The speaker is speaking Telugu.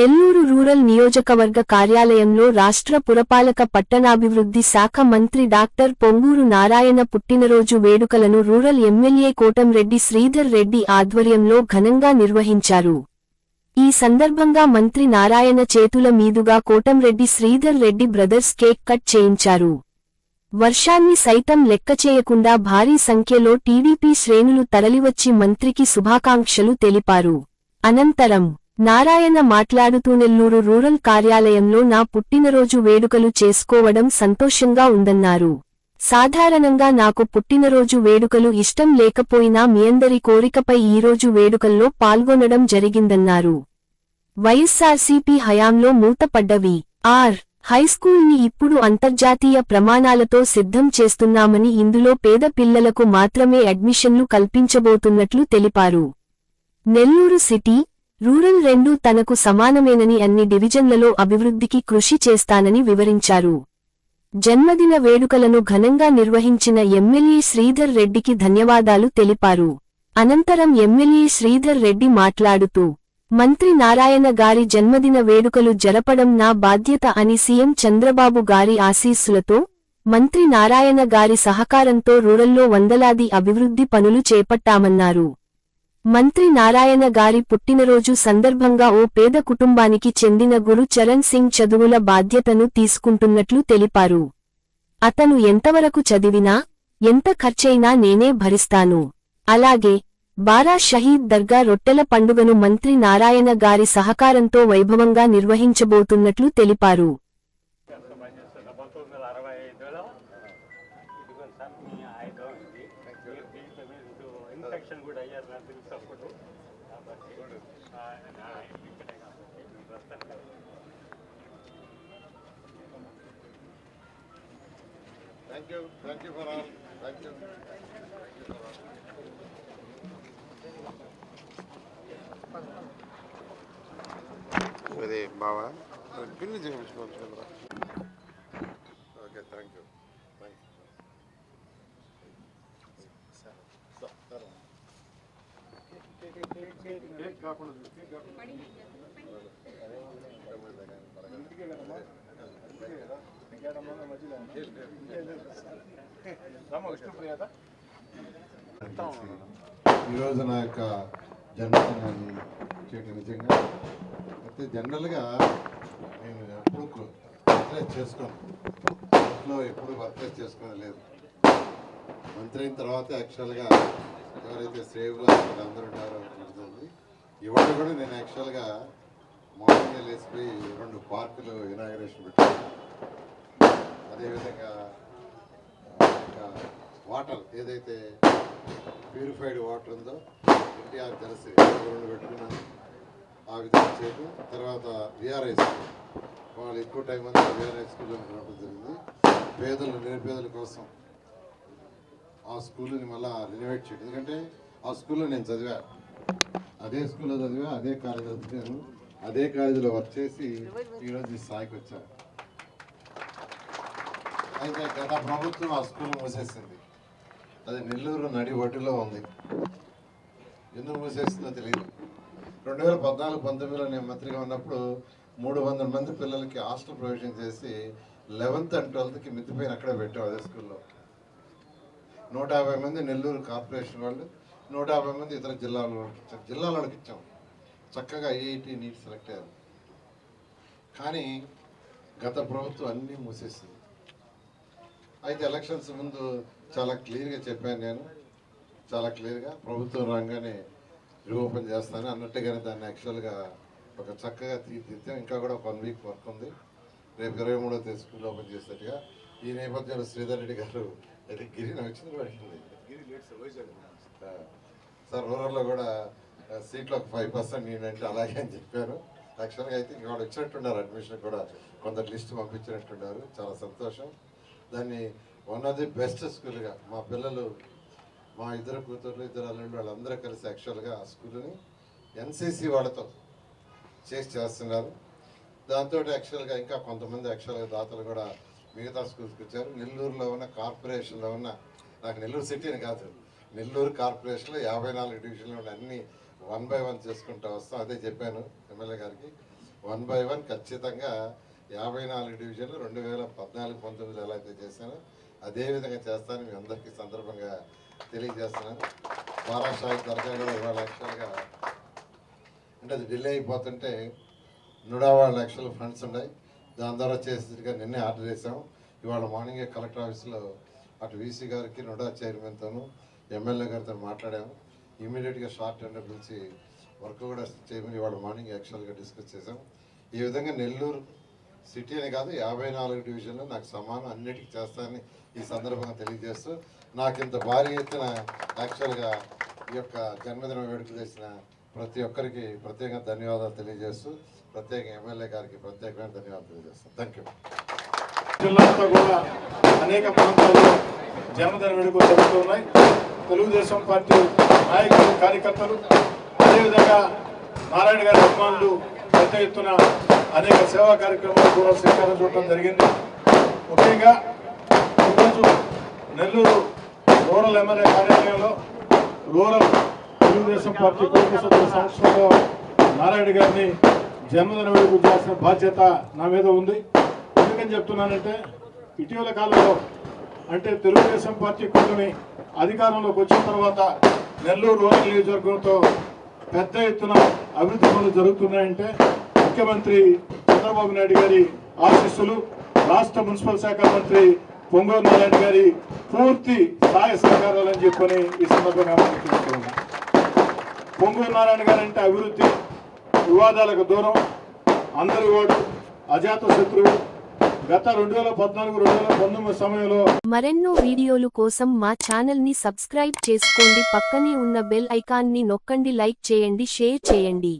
నెల్లూరు రూరల్ నియోజకవర్గ కార్యాలయంలో రాష్ట్ర పురపాలక పట్టణాభివృద్ధి శాఖ మంత్రి డాక్టర్ పొంగూరు నారాయణ పుట్టినరోజు వేడుకలను రూరల్ ఎమ్మెల్యే కోటంరెడ్డి శ్రీధర్ రెడ్డి ఆధ్వర్యంలో ఘనంగా నిర్వహించారు. ఈ సందర్భంగా మంత్రి నారాయణ చేతుల మీదుగా Kotamreddy Sridhar Reddy brothers cake cut చేయించారు. వర్షాన్ని సైతం లెక్క చేయకుండా భారీ సంఖ్యలో టీడీపీ శ్రేణులు తరలివచ్చి మంత్రికి శుభాకాంక్షలు తెలిపారు. అనంతరం నారాయణ మాట్లాడుతూ నెల్లూరు రూరల్ కార్యాలయంలో నా పుట్టినరోజు వేడుకలు చేసుకోవడం సంతోషంగా ఉందన్నారు. సాధారణంగా నాకు పుట్టినరోజు వేడుకలు ఇష్టం లేకపోయినా మీ అందరి కోరికపై ఈరోజు వేడుకల్లో పాల్గొనడం జరిగిందన్నారు. వైఎస్సార్సీపీ హయాంలో మూతపడ్డవి ఆర్. హైస్కూల్ని ఇప్పుడు అంతర్జాతీయ ప్రమాణాలతో సిద్ధం చేస్తున్నామని ఇందులో పేద పిల్లలకు మాత్రమే అడ్మిషన్లు కల్పించబోతున్నట్లు తెలిపారు. నెల్లూరు సిటీ రూరల్ రెండూ తనకు సమానమేనని అన్ని డివిజన్లలో అభివృద్ధికి కృషి చేస్తానని వివరించారు. జన్మదిన వేడుకలను ఘనంగా నిర్వహించిన ఎమ్మెల్యే శ్రీధర్ రెడ్డికి ధన్యవాదాలు తెలిపారు. అనంతరం ఎమ్మెల్యే శ్రీధర్ రెడ్డి మాట్లాడుతూ మంత్రి నారాయణ గారి జన్మదిన వేడుకలు జరపడం నా బాధ్యత అని సీఎం చంద్రబాబు గారి ఆశీస్సులతో మంత్రి నారాయణ గారి సహకారంతో రూరల్లో వందలాది అభివృద్ధి పనులు చేపట్టామన్నారు. మంత్రి నారాయణ గారి పుట్టినరోజు సందర్భంగా ఓ పేద కుటుంబానికి చెందిన గురు చరణ్ సింగ్ చదువుల బాధ్యతను తీసుకుంటున్నట్లు తెలిపారు. అతను ఎంతవరకు చదివినా ఎంత ఖర్చైనా నేనే భరిస్తాను. అలాగే బారా షహీద్ దర్గా రొట్టెల పండుగను మంత్రి నారాయణ గారి సహకారంతో వైభవంగా నిర్వహించబోతున్నట్లు తెలిపారు. ఇదిగోండి సార్ మీ ఇది దీంట్లో మీరు ఇన్ఫెక్షన్ కూడా అయ్యారు నాకు తెలుసు అప్పుడు. కాబట్టి ఆ, నా ఇక్కడే కాబట్టి వస్తాను. Thank you, thank you for all, thank you. అదే బావా పిల్లి చేయించుకోవచ్చు ఓకే థ్యాంక్ యూ థ్యాంక్ ఈరోజు నా యొక్క జన్మదినాన్ని చేయడం నిజంగా అయితే జనరల్గా నేను ఎప్పుడు వర్క్లెస్ చేసుకోను. ఇంట్లో ఎప్పుడు వర్క్లెస్ చేసుకోలేదు మంత్రి అయిన తర్వాత యాక్చువల్గా ఎవరైతే సేవ్లో అందరూ ఉంటారో తెలుస్తుంది ఇవాళ కూడా నేను యాక్చువల్గా మార్నింగ్ లేచిపోయి రెండు పార్కులు ఇనాగరేషన్ పెట్టాను. అదేవిధంగా వాటర్ ఏదైతే ప్యూరిఫైడ్ వాటర్ ఉందో ఎన్టీఆర్ తెలిసి రెండు పెట్టుకున్నాను. ఆ విధంగా చేయడం తర్వాత విఆర్ఐ స్కూల్ వాళ్ళు ఎక్కువ టైం అంతా విఆర్ఐ స్కూల్లో నడపడం జరిగింది. పేదలు నిరుపేదల కోసం ఆ స్కూల్ని మళ్ళీ రినోవేట్ చేయడం. ఎందుకంటే ఆ స్కూల్లో నేను చదివా. అదే స్కూల్లో చదివా అదే కాలేజీలో చదివాను. అదే కాలేజీలో వర్క్ చేసి ఈరోజు ఈ స్థాయికి వచ్చాను అయితే గత ప్రభుత్వం ఆ స్కూల్ మూసేసింది. అది నెల్లూరు నడి ఒడ్డులో ఉంది. ఎందుకు మూసేస్తుందో తెలియదు రెండు వేల పద్నాలుగు పంతొమ్మిదిలో నేను మంత్రిగా ఉన్నప్పుడు మూడు వందల మంది పిల్లలకి హాస్టల్ ప్రొవిజన్ చేసి లెవెన్త్ అండ్ ట్వెల్త్కి మిద్దిపోయిన అక్కడే పెట్టాం అదే స్కూల్లో. నూట యాభై మంది నెల్లూరు కార్పొరేషన్ వాళ్ళు నూట యాభై మంది ఇతర జిల్లాల వాళ్ళకి ఇచ్చాం జిల్లాల వాళ్ళకి ఇచ్చాం చక్కగా ఐఐటి నీట్ సెలెక్ట్ అయ్యారు. కానీ గత ప్రభుత్వం అన్నీ మూసేసింది. అయితే ఎలక్షన్స్ ముందు చాలా క్లియర్గా చెప్పాను నేను. చాలా క్లియర్గా ప్రభుత్వం రాగానే రీఓపెన్ చేస్తాను అన్నట్టుగానే దాన్ని యాక్చువల్గా ఒక చక్కగా తీర్చిదిద్దాం. ఇంకా కూడా వన్ వీక్ వర్క్ ఉంది. రేపు ఇరవై మూడో తేదీ స్కూల్ ఓపెన్ చేసేట్టుగా ఈ నేపథ్యంలో శ్రీధర్ రెడ్డి గారు అయితే గిరి నాకు వచ్చింది పడింది సార్ రూరల్లో కూడా సీట్లు ఒక ఫైవ్ పర్సెంట్ నేనంటే అలాగే అని చెప్పాను యాక్చువల్గా అయితే ఇంకా వాళ్ళు వచ్చినట్టున్నారు అడ్మిషన్ కూడా కొంత లిస్ట్ పంపించినట్టున్నారు. చాలా సంతోషం. దాన్ని వన్ ఆఫ్ ది బెస్ట్ స్కూల్గా మా పిల్లలు మా ఇద్దరు కూతుర్లు ఇద్దరు అల్లుళ్ళు వాళ్ళందరూ కలిసి యాక్చువల్గా ఆ స్కూల్ని ఎన్సీసీ వాళ్ళతో చేసి చేస్తున్నారు. దాంతో యాక్చువల్గా ఇంకా కొంతమంది యాక్చువల్గా దాతలు కూడా మిగతా స్కూల్స్కి వచ్చారు. నెల్లూరులో ఉన్న కార్పొరేషన్లో ఉన్న నాకు నెల్లూరు సిటీ అని కాదు నెల్లూరు కార్పొరేషన్లో యాభై నాలుగు డివిజన్లు ఉన్న అన్ని వన్ బై వన్ చేసుకుంటూ వస్తాం. అదే చెప్పాను ఎమ్మెల్యే గారికి. వన్ బై వన్ ఖచ్చితంగా యాభై నాలుగు డివిజన్లు రెండు వేల పద్నాలుగు పంతొమ్మిదిలో ఎలా అయితే చేశానో అదేవిధంగా చేస్తాను చేస్తానని మీ అందరికీ సందర్భంగా తెలియజేస్తున్నాను. మహారాష్ట్ర దర్గా కూడా ఇవాళ యాక్చువల్గా అంటే అది డిలే అయిపోతుంటే నూట లక్షల ఫండ్స్ ఉన్నాయి. దాని ద్వారా చేసేట్టుగా నిన్నే ఆర్డర్ చేసాం ఇవాళ మార్నింగే కలెక్టర్ ఆఫీస్లో అటు వీసీ గారికి నోడా చైర్మన్తోనూ ఎమ్మెల్యే గారితో మాట్లాడాము. ఇమీడియట్గా షార్ట్ టెండర్ పిలిచి వర్క్ కూడా చేయమని ఇవాళ మార్నింగ్ యాక్చువల్గా డిస్కస్ చేసాం ఈ విధంగా నెల్లూరు సిటీ అని కాదు యాభై నాలుగు డివిజన్లు నాకు సమానం అన్నిటికీ చేస్తానని ఈ సందర్భంగా తెలియజేస్తూ నాకు ఇంత భారీ ఎత్తున యాక్చువల్గా ఈ యొక్క జన్మదిన వేడుకలు చేసిన ప్రతి ఒక్కరికి ప్రత్యేకంగా ధన్యవాదాలు తెలియజేస్తూ ప్రత్యేక ఎమ్మెల్యే గారికి ప్రత్యేకమైన ధన్యవాదాలు తెలియజేస్తాను థ్యాంక్ యూ జిల్లాలతో కూడా అనేక ప్రాంతాల్లో జన్మదిన వేడుకలు జరుగుతున్నాయి. తెలుగుదేశం పార్టీ నాయకులు కార్యకర్తలు అదేవిధంగా నారాయణ గారి అభిమానులు పెద్ద ఎత్తున అనేక సేవా కార్యక్రమాలు కూడా శ్రీకారం చూడటం జరిగింది. ముఖ్యంగా ఈరోజు నెల్లూరు రూరల్ ఎమ్మెల్యే కార్యాలయంలో రూరల్ తెలుగుదేశం పార్టీ కుటుంబ సంవత్సరంలో నారాయణ గారిని జన్మదిన వేడుకు చేసిన బాధ్యత నా మీద ఉంది. ఎందుకని చెప్తున్నానంటే ఇటీవల కాలంలో అంటే తెలుగుదేశం పార్టీ కూటమి అధికారంలోకి వచ్చిన తర్వాత నెల్లూరు రూరల్ నియోజకవర్గంతో పెద్ద ఎత్తున అభివృద్ధి పనులు జరుగుతున్నాయంటే ముఖ్యమంత్రి చంద్రబాబు నాయుడు గారి ఆశీస్సులు రాష్ట్ర మున్సిపల్ శాఖ మంత్రి పొంగూరు నారాయణ గారి పూర్తి సహాయ సహకారాలని చెప్పని ఈ సందర్భంగా మనం పొంగూరు నారాయణ గారు అంటే అభివృద్ధి వివాదాలకు దూరం అందరి ఓటు అజాత శత్రువు. గత రెండు వేల పద్నాలుగు రెండు వేల పంతొమ్మిది సమయంలో మరెన్నో వీడియోలు కోసం మా ఛానల్ని సబ్స్క్రైబ్ చేసుకోండి. పక్కనే ఉన్న బెల్ ఐకాన్ని నొక్కండి లైక్ చేయండి షేర్ చేయండి.